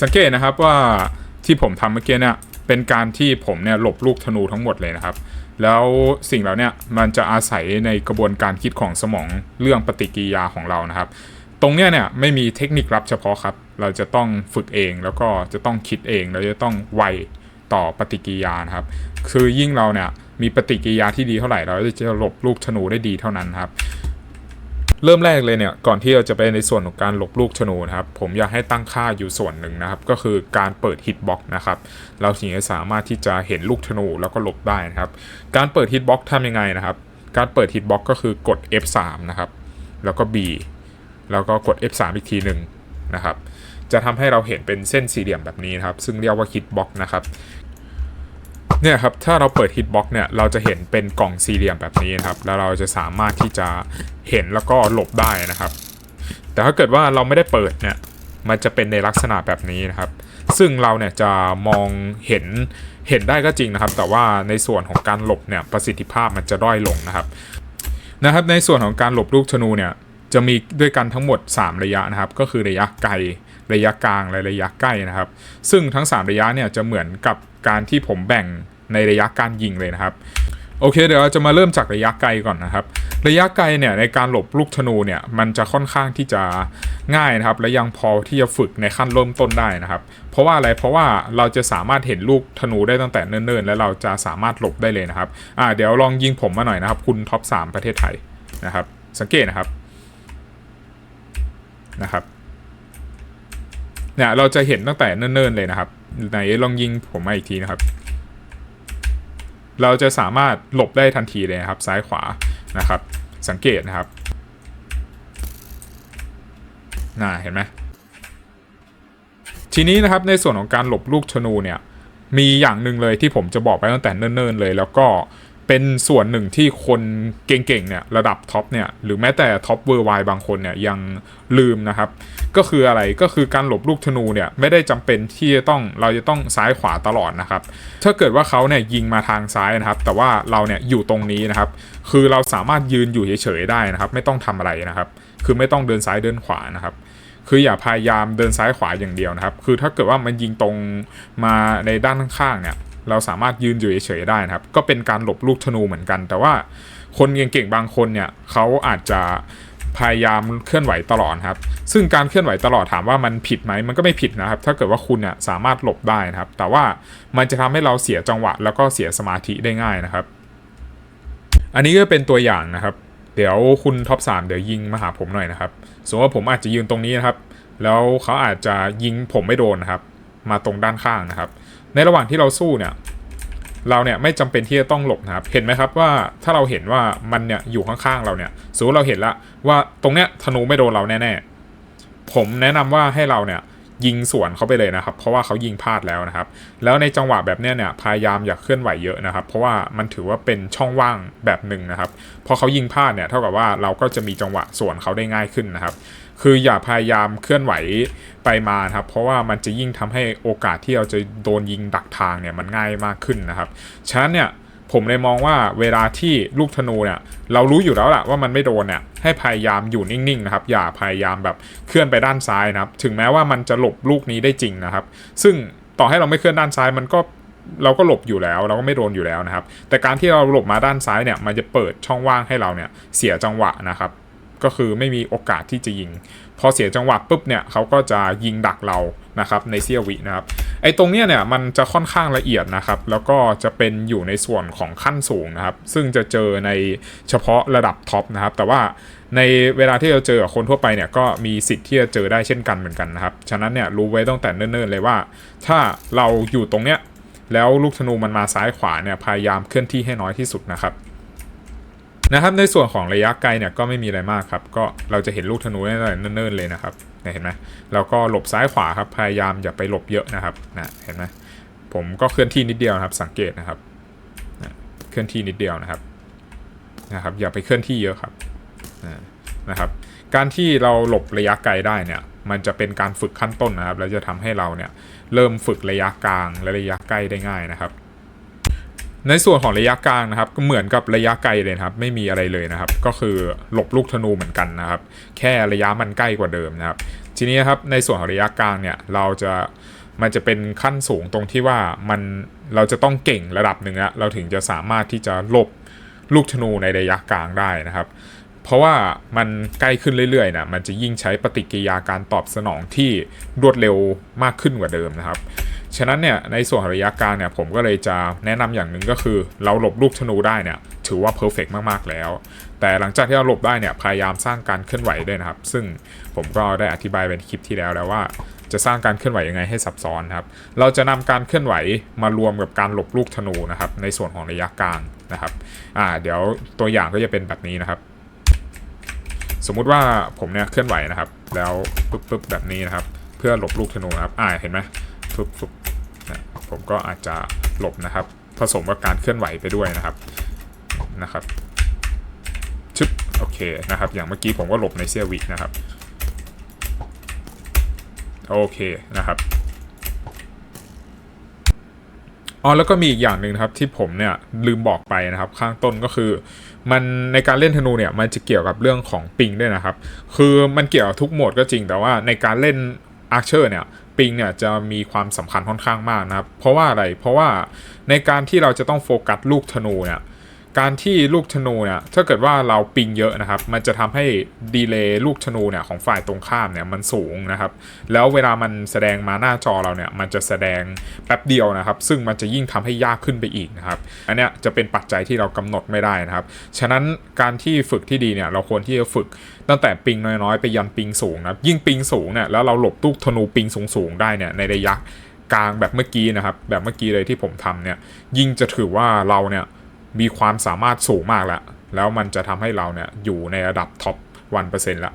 สังเกตนะครับว่าที่ผมทำเมื่อกี้เนี่ยเป็นการที่ผมเนี่ยหลบลูกธนูทั้งหมดเลยนะครับ แล้วสิ่งเหล่านี้มันจะอาศัยในกระบวนการคิดของสมองเรื่องปฏิกิริยาของเรานะครับ ตรงเนี้ยเนี่ยไม่มีเทคนิคลับเฉพาะครับ เราจะต้องฝึกเองแล้วก็จะต้องคิดเองเราจะต้องไวต่อปฏิกิริยานะครับ คือยิ่งเราเนี่ยมีปฏิกิริยาที่ดีเท่าไหร่ เราจะหลบลูกธนูได้ดีเท่านั้นครับ เริ่มแรกเลยเนี่ยก่อนที่เราจะไปในส่วนของการหลบลูกธนูนะครับผมอยากให้ตั้งค่าอยู่ส่วนหนึ่งนะครับ ก็คือการเปิดฮิตบ็อกนะครับเราถึงจะสามารถที่จะเห็นลูกธนูแล้วก็หลบได้นะครับ การเปิดฮิตบ็อกทำยังไงนะครับ การเปิดฮิตบ็อกก็คือกด F3 นะครับแล้วก็ B แล้วก็กด F3 อีกทีหนึ่งนะครับจะทำให้เราเห็นเป็นเส้นสี่เหลี่ยมแบบนี้นะครับ ซึ่งเรียกว่าฮิตบ็อกนะครับ เนี่ยครับถ้าเราเปิดฮิตบ็อกเนี่ยเราจะเห็นเป็นกล่องสี่เหลี่ยมแบบนี้นะครับ แล้วเราจะสามารถที่จะเห็นแล้วก็หลบได้นะครับ แต่ถ้าเกิดว่าเราไม่ได้เปิดเนี่ยมันจะเป็นในลักษณะแบบนี้นะครับ ซึ่งเราเนี่ยจะมองเห็นเห็นได้ก็จริงนะครับ แต่ว่าในส่วนของการหลบเนี่ยประสิทธิภาพมันจะด้อยลงนะครับนะครับ ในส่วนของการหลบลูกธนูเนี่ยจะมีด้วยกันทั้งหมด 3 ระยะนะครับ ก็คือระยะไกล ระยะกลางและระยะใกล้นะครับ ซึ่งทั้ง 3 ระยะเนี่ยจะเหมือนกับ การที่ผมแบ่งในระยะการยิงเลยนะครับโอเคเดี๋ยวเราจะมาเริ่มจากระยะไกลก่อนนะครับ ระยะไกลเนี่ยในการหลบลูกธนูเนี่ยมันจะค่อนข้างที่จะง่ายนะครับ และยังพอที่จะฝึกในขั้นเริ่มต้นได้นะครับ เพราะว่าอะไรเพราะว่าเราจะสามารถเห็นลูกธนูได้ตั้งแต่เนิ่นๆ และเราจะสามารถหลบได้เลยนะครับอ่าเดี๋ยวลองยิงผมมาหน่อยนะครับ คุณท็อป3ประเทศไทยนะครับ สังเกตนะครับนะครับ เนี่ยเราจะเห็นตั้งแต่เนิ่นๆเลยนะครับไหนลองยิงผมมาอีกทีนะครับ เราจะสามารถหลบได้ทันทีเลยนะครับ ซ้ายขวานะครับ สังเกตนะครับน่าเห็นไหมทีนี้นะครับในส่วนของการหลบลูกธนูเนี่ยมีอย่างหนึ่งเลยที่ผมจะบอกไปตั้งแต่เนิ่นๆเลย แล้วก็ เป็นส่วนหนึ่งที่คนเก่งๆเนี่ยระดับท็อปเนี่ยหรือแม้แต่ท็อปเวอร์ไวบางคนเนี่ยยังลืมนะครับ ก็คืออะไรก็คือการหลบลูกธนูเนี่ยไม่ได้จำเป็นที่จะต้องเราจะต้องซ้ายขวาตลอดนะครับ ถ้าเกิดว่าเขาเนี่ยยิงมาทางซ้ายนะครับ แต่ว่าเราเนี่ยอยู่ตรงนี้นะครับ คือเราสามารถยืนอยู่เฉยๆได้นะครับ ไม่ต้องทำอะไรนะครับ คือไม่ต้องเดินซ้ายเดินขวานะครับคืออย่าพยายามเดินซ้ายขวาอย่างเดียวนะครับ คือถ้าเกิดว่ามันยิงตรงมาในด้านข้างเนี่ย เราสามารถยืนอยู่เฉยๆได้นะครับ ก็เป็นการหลบลูกธนูเหมือนกัน แต่ว่าคนเก่งๆบางคนเนี่ยเขาอาจจะพยายามเคลื่อนไหวตลอดครับ ซึ่งการเคลื่อนไหวตลอดถามว่ามันผิดไหมมันก็ไม่ผิดนะครับ ถ้าเกิดว่าคุณเนี่ยสามารถหลบได้นะครับ แต่ว่ามันจะทำให้เราเสียจังหวะ แล้วก็เสียสมาธิได้ง่ายนะครับ อันนี้ก็เป็นตัวอย่างนะครับ เดี๋ยวคุณท็อปสามเดี๋ยวยิงมาหาผมหน่อยนะครับ สมมติว่าผมอาจจะยืนตรงนี้นะครับ แล้วเขาอาจจะยิงผมไม่โดนนะครับ มาตรงด้านข้างนะครับ ในระหว่างที่เราสู้เนี่ยเราเนี่ยไม่จำเป็นที่จะต้องหลบนะครับ เห็นไหมครับว่าถ้าเราเห็นว่ามันเนี่ยอยู่ข้างๆเราเนี่ยสมมติเราเห็นละว่าตรงเนี้ยธนูไม่โดนเราแน่ๆผมแนะนำว่าให้เราเนี่ย ยิงสวนเขาไปเลยนะครับ เพราะว่าเขายิงพลาดแล้วนะครับ แล้วในจังหวะแบบเนี้ยเนี่ยพยายามอย่าเคลื่อนไหวเยอะนะครับ เพราะว่ามันถือว่าเป็นช่องว่างแบบหนึ่งนะครับพอเขายิงพลาดเนี่ยเท่ากับว่าเราก็จะมีจังหวะสวนเขาได้ง่ายขึ้นนะครับ คืออย่าพยายามเคลื่อนไหวไปมาครับ เพราะว่ามันจะยิ่งทำให้โอกาสที่เราจะโดนยิงดักทางเนี่ยมันง่ายมากขึ้นนะครับฉะนั้นเนี่ย ผมเลยมองว่าเวลาที่ลูกธนูเนี่ยเรารู้อยู่แล้วแหละว่ามันไม่โดนเนี่ยให้พยายามอยู่นิ่งๆนะครับอย่าพยายามแบบเคลื่อนไปด้านซ้ายนะครับ ถึงแม้ว่ามันจะหลบลูกนี้ได้จริงนะครับ ซึ่งต่อให้เราไม่เคลื่อนด้านซ้ายมันก็เราก็หลบอยู่แล้วเราก็ไม่โดนอยู่แล้วนะครับ แต่การที่เราหลบมาด้านซ้ายเนี่ยมันจะเปิดช่องว่างให้เราเนี่ยเสียจังหวะนะครับ ก็คือไม่มีโอกาสที่จะยิง พอเสียจังหวะปุ๊บเนี่ยเขาก็จะยิงดักเรานะครับในเซียววินะครับ ไอ้ตรงเนี้ยเนี่ยมันจะค่อนข้างละเอียดนะครับ แล้วก็จะเป็นอยู่ในส่วนของขั้นสูงนะครับ ซึ่งจะเจอในเฉพาะระดับท็อปนะครับ แต่ว่าในเวลาที่เราเจอคนทั่วไปเนี่ยก็มีสิทธิ์ที่จะเจอได้เช่นกันเหมือนกันนะครับ ฉะนั้นเนี่ยรู้ไว้ตั้งแต่เนิ่นๆเลยว่า ถ้าเราอยู่ตรงเนี้ยแล้วลูกธนูมันมาซ้ายขวาเนี่ยพยายามเคลื่อนที่ให้น้อยที่สุดนะครับ นะครับในส่วนของระยะไกลเนี่ยก็ไม่มีอะไรมากครับ ก็เราจะเห็นลูกธนูได้เนิ่นๆเลยนะครับเห็นไหมแล้วก็หลบซ้ายขวาครับพยายามอย่าไปหลบเยอะนะครับนะเห็นไหมผมก็เคลื่อนที่นิดเดียวนะครับ สังเกตนะครับนะเคลื่อนที่นิดเดียวนะครับนะครับ อย่าไปเคลื่อนที่เยอะครับนะครับ การที่เราหลบระยะไกลได้เนี่ยมันจะเป็นการฝึกขั้นต้นนะครับ แล้วจะทำให้เราเนี่ยเริ่มฝึกระยะกลางและระยะใกล้ได้ง่ายนะครับ ในส่วนของระยะกลางนะครับก็เหมือนกับระยะไกลเลยครับ ไม่มีอะไรเลยนะครับ ก็คือหลบลูกธนูเหมือนกันนะครับ แค่ระยะมันใกล้กว่าเดิมนะครับ ทีนี้ครับในส่วนของระยะกลางเนี่ยเราจะมันจะเป็นขั้นสูงตรงที่ว่ามันเราจะต้องเก่งระดับหนึ่งอะเราถึงจะสามารถที่จะหลบลูกธนูในระยะกลางได้นะครับ เพราะว่ามันใกล้ขึ้นเรื่อยๆนะมันจะยิ่งใช้ปฏิกิริยาการตอบสนองที่รวดเร็วมากขึ้นกว่าเดิมนะครับ ฉะนั้นเนี่ยในส่วนของระยะกลางเนี่ยผมก็เลยจะแนะนำอย่างหนึ่งก็คือ เราหลบลูกธนูได้เนี่ยถือว่าเพอร์เฟกมากๆแล้ว แต่หลังจากที่เราหลบได้เนี่ยพยายามสร้างการเคลื่อนไหวด้วยนะครับ ซึ่งผมก็ได้อธิบายเป็นคลิปที่แล้วแล้วว่าจะสร้างการเคลื่อนไหวยังไงให้ซับซ้อนนะครับ เราจะนำการเคลื่อนไหวมารวมกับการหลบลูกธนูนะครับ ในส่วนของระยะกลางนะครับ อ่า เดี๋ยวตัวอย่างก็จะเป็นแบบนี้นะครับ สมมุติว่าผมเนี่ยเคลื่อนไหวนะครับ แล้วปุ๊บปุ๊บแบบนี้นะครับ เพื่อหลบลูกธนูนะครับ อ่า เห็นไหมุบปุ๊บนะผมก็อาจจะหลบนะครับ ผสมกับการเคลื่อนไหวไปด้วยนะครับนะครับชึบโอเคนะครับ อย่างเมื่อกี้ผมก็หลบในเซียวินะครับโอเคนะครับอ๋อแล้วก็มีอีกอย่างหนึ่งนะครับที่ผมเนี่ยลืมบอกไปนะครับ ข้างต้นก็คือ มันในการเล่นธนูเนี่ยมันจะเกี่ยวกับเรื่องของปิงด้วยนะครับ คือมันเกี่ยวกับทุกโหมดก็จริงแต่ว่าในการเล่นอาร์เชอร์เนี่ย ปิงเนี่ยจะมีความสำคัญค่อนข้างมากนะครับ เพราะว่าอะไรเพราะว่าในการที่เราจะต้องโฟกัสลูกธนูเนี่ย การที่ลูกธนูเนี่ยถ้าเกิดว่าเราปิงเยอะนะครับ มันจะทำให้ดีเลย์ลูกธนูเนี่ยของฝ่ายตรงข้ามเนี่ยมันสูงนะครับ แล้วเวลามันแสดงมาหน้าจอเราเนี่ยมันจะแสดงแป๊บเดียวนะครับ ซึ่งมันจะยิ่งทำให้ยากขึ้นไปอีกนะครับ อันเนี้ยจะเป็นปัจจัยที่เรากำหนดไม่ได้นะครับ ฉะนั้นการที่ฝึกที่ดีเนี่ยเราควรที่จะฝึกตั้งแต่ปิงน้อยๆไปยันปิงสูงนะครับยิ่งปิงสูงเนี่ยแล้วเราหลบลูกธนูปิงสูงๆได้เนี่ยในระยะกลางแบบเมื่อกี้นะครับ แบบเมื่อกี้เลยที่ผมทำเนี่ยยิ่งจะถือว่าเราเนี่ย มีความสามารถสูงมากแล้ว แล้วมันจะทำให้เราเนี่ยอยู่ในระดับท็อป1%ละ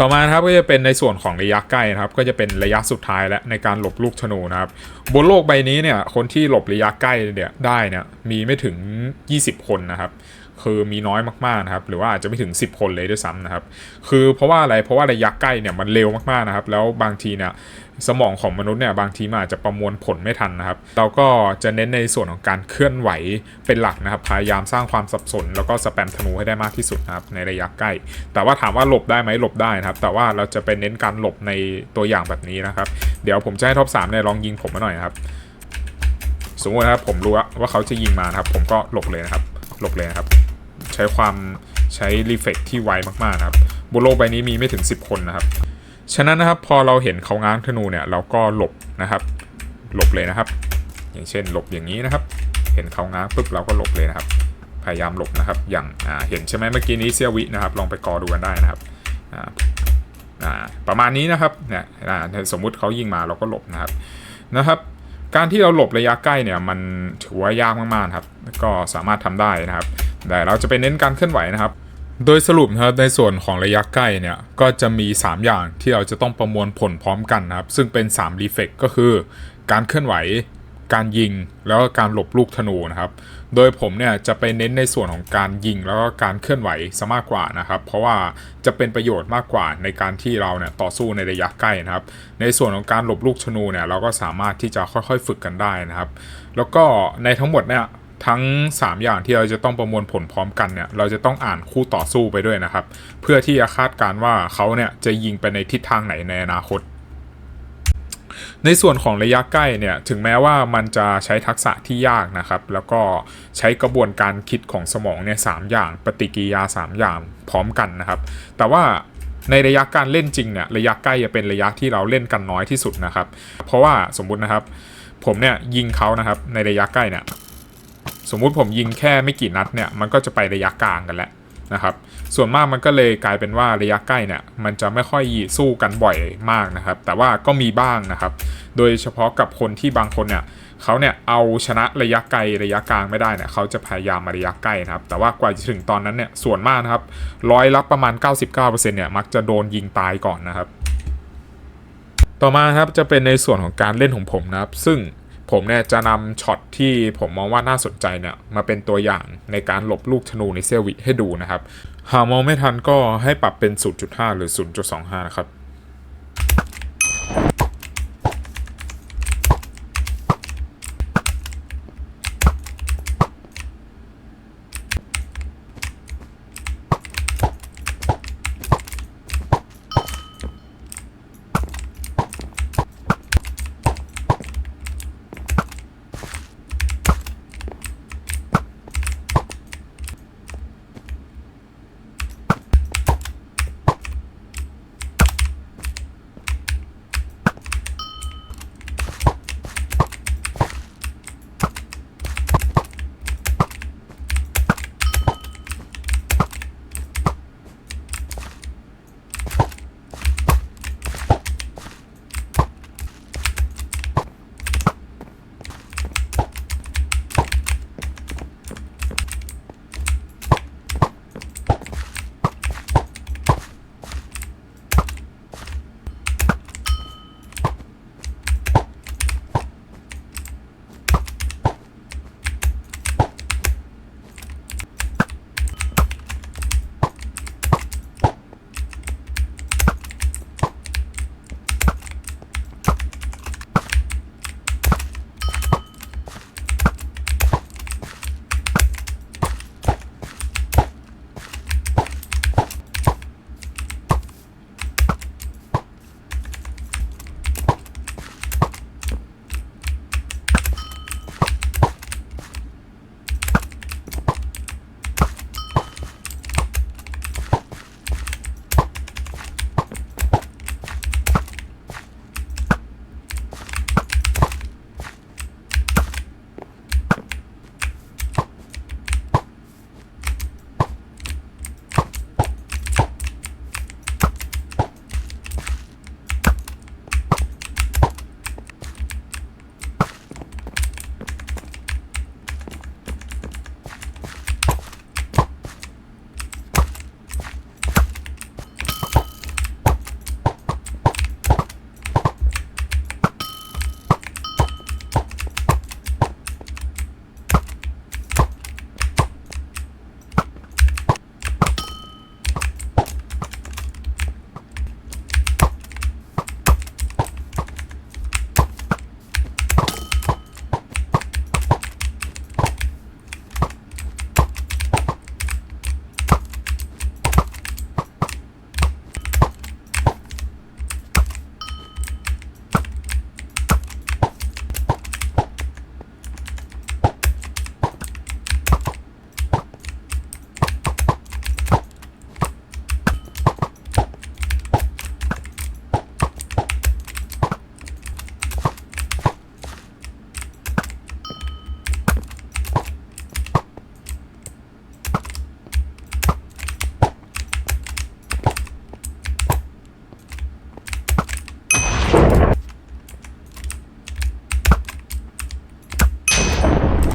ต่อมาครับก็จะเป็นในส่วนของระยะใกล้นะครับ ก็จะเป็นระยะสุดท้ายและในการหลบลูกธนูนะครับ บนโลกใบนี้เนี่ยคนที่หลบระยะใกล้เนี่ยได้เนี่ยมีไม่ถึง 20 คนนะครับ คือมีน้อยมากๆนะครับ หรือว่าอาจจะไม่ถึง 10 คนเลยด้วยซ้ำนะครับ คือเพราะว่าอะไรเพราะว่าระยะใกล้เนี่ยมันเร็วมากๆนะครับ แล้วบางทีเนี่ย สมองของมนุษย์เนี่ยบางทีมันอาจจะประมวลผลไม่ทันนะครับ เราก็จะเน้นในส่วนของการเคลื่อนไหวเป็นหลักนะครับ พยายามสร้างความสับสน แล้วก็สแปมธนูให้ได้มากที่สุดนะครับในระยะใกล้ แต่ว่าถามว่าหลบได้ไหมหลบได้นะครับ แต่ว่าเราจะไปเน้นการหลบในตัวอย่างแบบนี้นะครับ เดี๋ยวผมจะให้ท็อปสามเนี่ยลองยิงผมมาหน่อยครับ สมมตินะครับผมรู้ว่าเขาจะยิงมานะครับ ผมก็หลบเลยนะครับ หลบเลยนะครับ ใช้ความใช้รีเฟกที่ไวมากๆนะครับบนโลกใบนี้มีไม่ถึง 10 คนนะครับ ฉะนั้นนะครับพอเราเห็นเขาง้างธนูเนี่ยเราก็หลบนะครับ หลบเลยนะครับ อย่างเช่นหลบอย่างนี้นะครับ เห็นเขาง้างปุ๊บเราก็หลบเลยนะครับ พยายามหลบนะครับ อย่างาเห็นใช่ไหมเมื่อกี้นี้เซียวินะครับ ลองไปกอดูกันได้นะครับประมาณนี้นะครับเนี่ยสมมุติเขายิงมาเราก็หลบนะครับนะครับ การที่เราหลบระยะใกล้เนี่ยมันถือว่ายากมากๆครับ ก็สามารถทำได้นะครับ แต่เราจะไปเน้นการเคลื่อนไหวนะครับ โดยสรุปนะครับในส่วนของระยะใกล้เนี่ยก็จะมี 3 อย่างที่เราจะต้องประมวลผลพร้อมกันนะครับ ซึ่งเป็น3รีเฟกก็คือ การเคลื่อนไหว การยิงแล้วก็การหลบลูกธนูนะครับ โดยผมเนี่ยจะไปเน้นในส่วนของการยิงแล้วก็การเคลื่อนไหวซะมากกว่านะครับ เพราะว่าจะเป็นประโยชน์มากกว่าในการที่เราเนี่ยต่อสู้ในระยะใกล้นะครับ ในส่วนของการหลบลูกธนูเนี่ยเราก็สามารถที่จะค่อยๆ ฝึกกันได้นะครับ แล้วก็ในทั้งหมดเนี่ย ทั้ง 3 อย่างที่เราจะต้องประมวลผลพร้อมกันเนี่ยเราจะต้องอ่านคู่ต่อสู้ไปด้วยนะครับ เพื่อที่จะคาดการว่าเขาเนี่ยจะยิงไปในทิศทางไหนในอนาคต ในส่วนของระยะใกล้เนี่ยถึงแม้ว่ามันจะใช้ทักษะที่ยากนะครับ แล้วก็ใช้กระบวนการคิดของสมองเนี่ยสอย่าง ปฏิกิริยา 3 อย่างพร้อมกันนะครับ แต่ว่าในระยะการเล่นจริงเนี่ยระยะใกล้จะเป็นระยะที่เราเล่นกันน้อยที่สุดนะครับ เพราะว่าสมมุตินะครับ ผมเนี่ยยิงเขานะครับในระยะใกล้เนี่ย สมมุติผมยิงแค่ไม่กี่นัดเนี่ยมันก็จะไประยะกลางกันแล้วนะครับ ส่วนมากมันก็เลยกลายเป็นว่าระยะใกล้เนี่ยมันจะไม่ค่อยสู้กันบ่อยมากนะครับ แต่ว่าก็มีบ้างนะครับ โดยเฉพาะกับคนที่บางคนเนี่ยเขาเนี่ยเอาชนะระยะไกลระยะกลางไม่ได้เนี่ยเขาจะพยายามมาระยะใกล้นะครับ แต่ว่ากว่าจะถึงตอนนั้นเนี่ยส่วนมากนะครับร้อยละประมาณ 99%เนี่ยมักจะโดนยิงตายก่อนนะครับ ต่อมาครับจะเป็นในส่วนของการเล่นของผมนะครับ ซึ่ง ผมเนี่ยจะนำช็อตที่ผมมองว่าน่าสนใจเนี่ยมาเป็นตัวอย่างในการหลบลูกธนูในเซลวิให้ดูนะครับ หากมองไม่ทันก็ให้ปรับเป็น 0.5 หรือ 0.25 นะครับ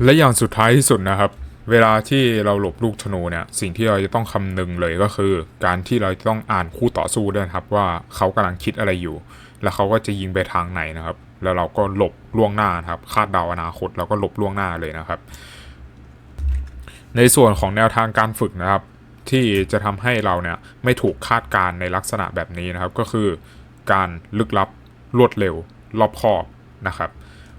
และอย่างสุดท้ายที่สุดนะครับ เวลาที่เราหลบลูกธนูเนี่ยสิ่งที่เราจะต้องคำนึงเลยก็คือ การที่เราจะต้องอ่านคู่ต่อสู้ด้วยครับว่าเขากำลังคิดอะไรอยู่ แล้วเขาก็จะยิงไปทางไหนนะครับ แล้วเราก็หลบล่วงหน้านครับคาดเดาอนาคตแล้วก็หลบล่วงหน้าเลยนะครับ ในส่วนของแนวทางการฝึกนะครับ ที่จะทำให้เราเนี่ยไม่ถูกคาดการณ์ในลักษณะแบบนี้นะครับ ก็คือ การลึกลับรวดเร็วรอบคอบนะครับ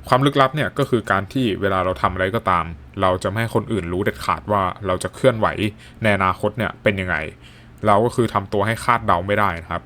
ความลึกลับเนี่ยก็คือการที่เวลาเราทำอะไรก็ตาม เราจะไม่ให้คนอื่นรู้เด็ดขาดว่าเราจะเคลื่อนไหวในอนาคตเนี่ยเป็นยังไง เราก็คือทำตัวให้คาดเดาไม่ได้นะครับ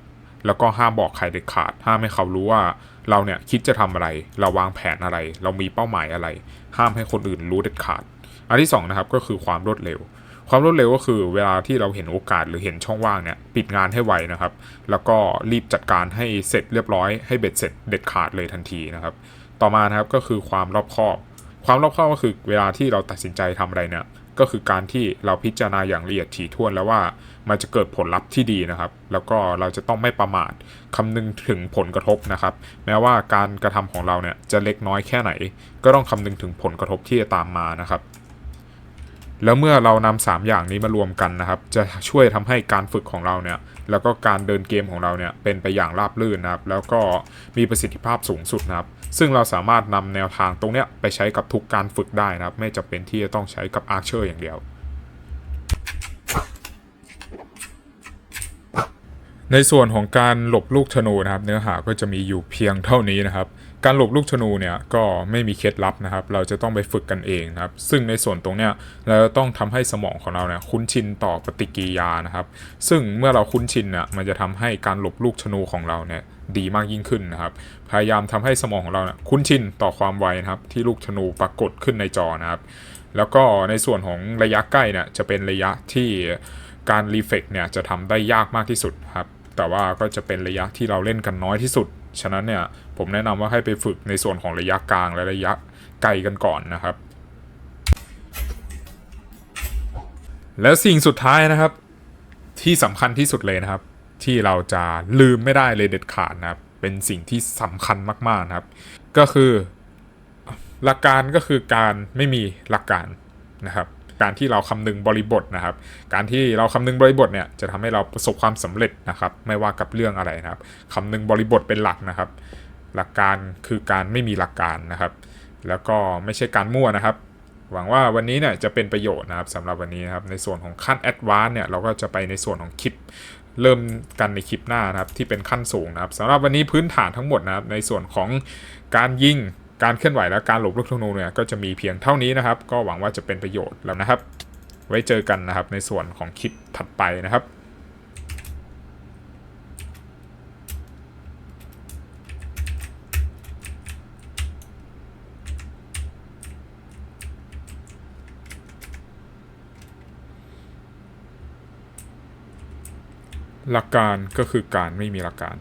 แล้วก็ห้ามบอกใครเด็ดขาด ห้ามให้เขารู้ว่าเราเนี่ยคิดจะทำอะไร เราวางแผนอะไร เรามีเป้าหมายอะไร ห้ามให้คนอื่นรู้เด็ดขาด อันที่สองนะครับก็คือความรวดเร็ว ความรวดเร็วก็คือเวลาที่เราเห็นโอกาสหรือเห็นช่องว่างเนี่ยปิดงานให้ไวนะครับ แล้วก็รีบจัดการให้เสร็จเรียบร้อยให้เบ็ดเสร็จเด็ดขาดเลยทันทีนะครับ ต่อมานะครับก็คือความรอบคอบ ความรอบคอบก็คือเวลาที่เราตัดสินใจทำอะไรเนี่ยก็คือการที่เราพิจารณาอย่างละเอียดถี่ถ้วนแล้วว่ามันจะเกิดผลลัพธ์ที่ดีนะครับ แล้วก็เราจะต้องไม่ประมาทคำนึงถึงผลกระทบนะครับ แม้ว่าการกระทำของเราเนี่ยจะเล็กน้อยแค่ไหน ก็ต้องคำนึงถึงผลกระทบที่จะตามมานะครับ แล้วเมื่อเรานำสามอย่างนี้มารวมกันนะครับ จะช่วยทำให้การฝึกของเราเนี่ย แล้วก็การเดินเกมของเราเนี่ยเป็นไปอย่างราบรื่นนะครับ แล้วก็มีประสิทธิภาพสูงสุดนะครับ ซึ่งเราสามารถนำแนวทางตรงเนี้ยไปใช้กับทุกการฝึกได้นะครับ ไม่จำเป็นที่จะต้องใช้กับอาร์เชอร์อย่างเดียว ในส่วนของการหลบลูกธนูนะครับ เนื้อหาก็จะมีอยู่เพียงเท่านี้นะครับ การหลบลูกธนูเนี่ยก็ไม่มีเคล็ดลับนะครับ เราจะต้องไปฝึกกันเองนะครับ ซึ่งในส่วนตรงเนี้ยเราจะต้องทำให้สมองของเราเนี่ยคุ้นชินต่อปฏิกิริยานะครับ ซึ่งเมื่อเราคุ้นชินเนี่ยมันจะทำให้การหลบลูกธนูของเราเนี่ย ดีมากยิ่งขึ้นนะครับ พยายามทำให้สมองของเราเนี่ยคุ้นชินต่อความไวนะครับ ที่ลูกธนูปรากฏขึ้นในจอนะครับ แล้วก็ในส่วนของระยะใกล้เนี่ยจะเป็นระยะที่การรีเฟกเนี่ยจะทำได้ยากมากที่สุดครับ แต่ว่าก็จะเป็นระยะที่เราเล่นกันน้อยที่สุด ฉะนั้นเนี่ยผมแนะนำว่าให้ไปฝึกในส่วนของระยะกลางและระยะไกลกันก่อนนะครับ แล้วสิ่งสุดท้ายนะครับที่สำคัญที่สุดเลยนะครับ ที่เราจะลืมไม่ได้เลยเด็ดขาดนะครับเป็นสิ่งที่สำคัญมากๆนะครับ ก็คือหลักการก็คือการไม่มีหลักการนะครับ การที่เราคำนึงบริบทนะครับ การที่เราคำนึงบริบทเนี่ยจะทำให้เราประสบความสำเร็จนะครับ ไม่ว่ากับเรื่องอะไรนะครับคำนึงบริบทเป็นหลักนะครับ หลักการคือการไม่มีหลักการนะครับ แล้วก็ไม่ใช่การมั่วนะครับ หวังว่าวันนี้เนี่ยจะเป็นประโยชน์นะครับสำหรับวันนี้นะครับในส่วนของขั้นแอดวานซ์เนี่ยเราก็จะไปในส่วนของคลิป เริ่มกันในคลิปหน้านะครับที่เป็นขั้นสูงนะครับสำหรับวันนี้พื้นฐานทั้งหมดนะครับในส่วนของการยิงการเคลื่อนไหวและการหลบลูกธนูเนี่ยก็จะมีเพียงเท่านี้นะครับ ก็หวังว่าจะเป็นประโยชน์แล้วนะครับ ไว้เจอกันนะครับในส่วนของคลิปถัดไปนะครับ หลักการก็คือการไม่มีหลักการ